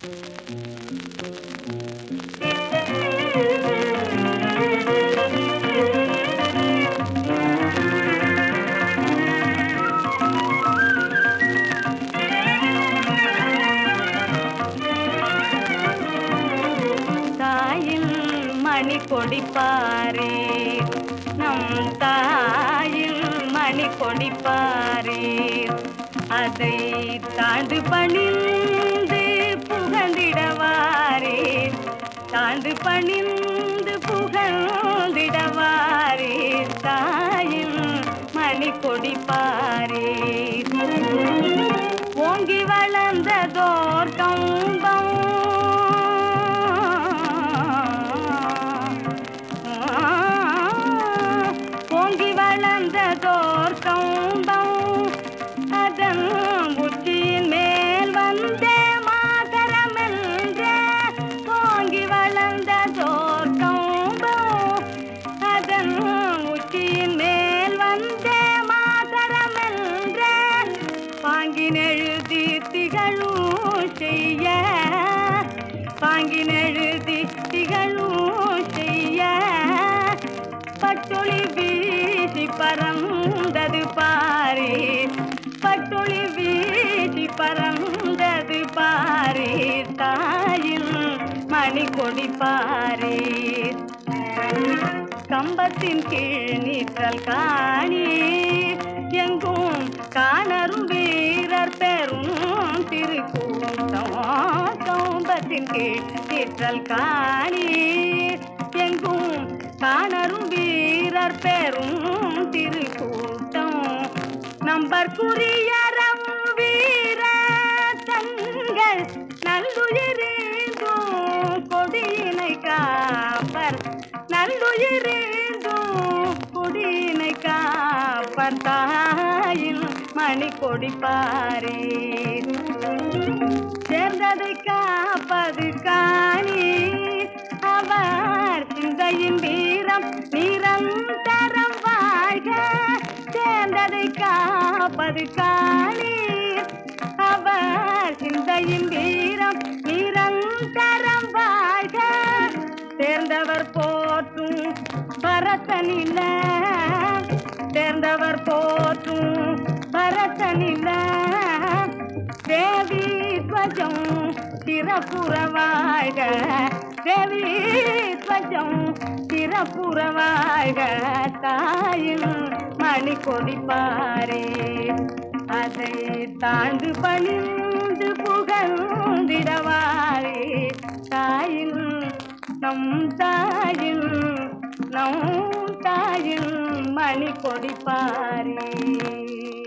தாயில் மணி கொடிப்பாரே. நம் தாயில் மணி கொடிப்பாரே. அதை தாண்டு பணிந்து தாண்டு பணிந்து பாங்கினெழுதி திகழும் செய்ய. பாங்கினெழுதி திகழும் செய்ய. பட்டொளி வீசி பறந்தது பாரி. பட்டொளி வீசி பறந்தது பாரி. தாயில் மணி கொடி பாரி. கம்பத்தின் கீழ் நீற்றல் காணி. எங்கும் காணரும் கம்பத்தின் கீழ் நீற்றல் காணி எங்கும் காணரும் வீரர் பெரும் திருக்கூட்டம். நம்பர்க்குரியரம் வீர தங்கள் நல்லுயிரேந்தும் கொடியினை காப்பர். நல்லுயிரேந்தும் கொடியினை காப்பர் தாயில் மணி கொடிப்பாரே சேர்ந்ததை கா காப்பது காணி. அவர் சிந்தையின் வீரம் நிரந்தரம் வாழ்க. சேர்ந்ததை காப்பது காணி. அவர் சிந்தையின் வீரம் நிரந்தரம் வாழ்க. சேர்ந்தவர் போற்றும் பரத்தனில சேர்ந்தவர் போற்றும் பரத்தனில துவஜம் சிறப்புறவாழ்க தேவி துவஜம் சிறப்புறவாழ்க தாயில் மணி கொதிப்பாரே. அதை தாழ்ந்து பணிந்து புகழ்ந்திடவாரே. தாயில் நம் தாயில் நம் தாயில் மணி கொடிப்பாரே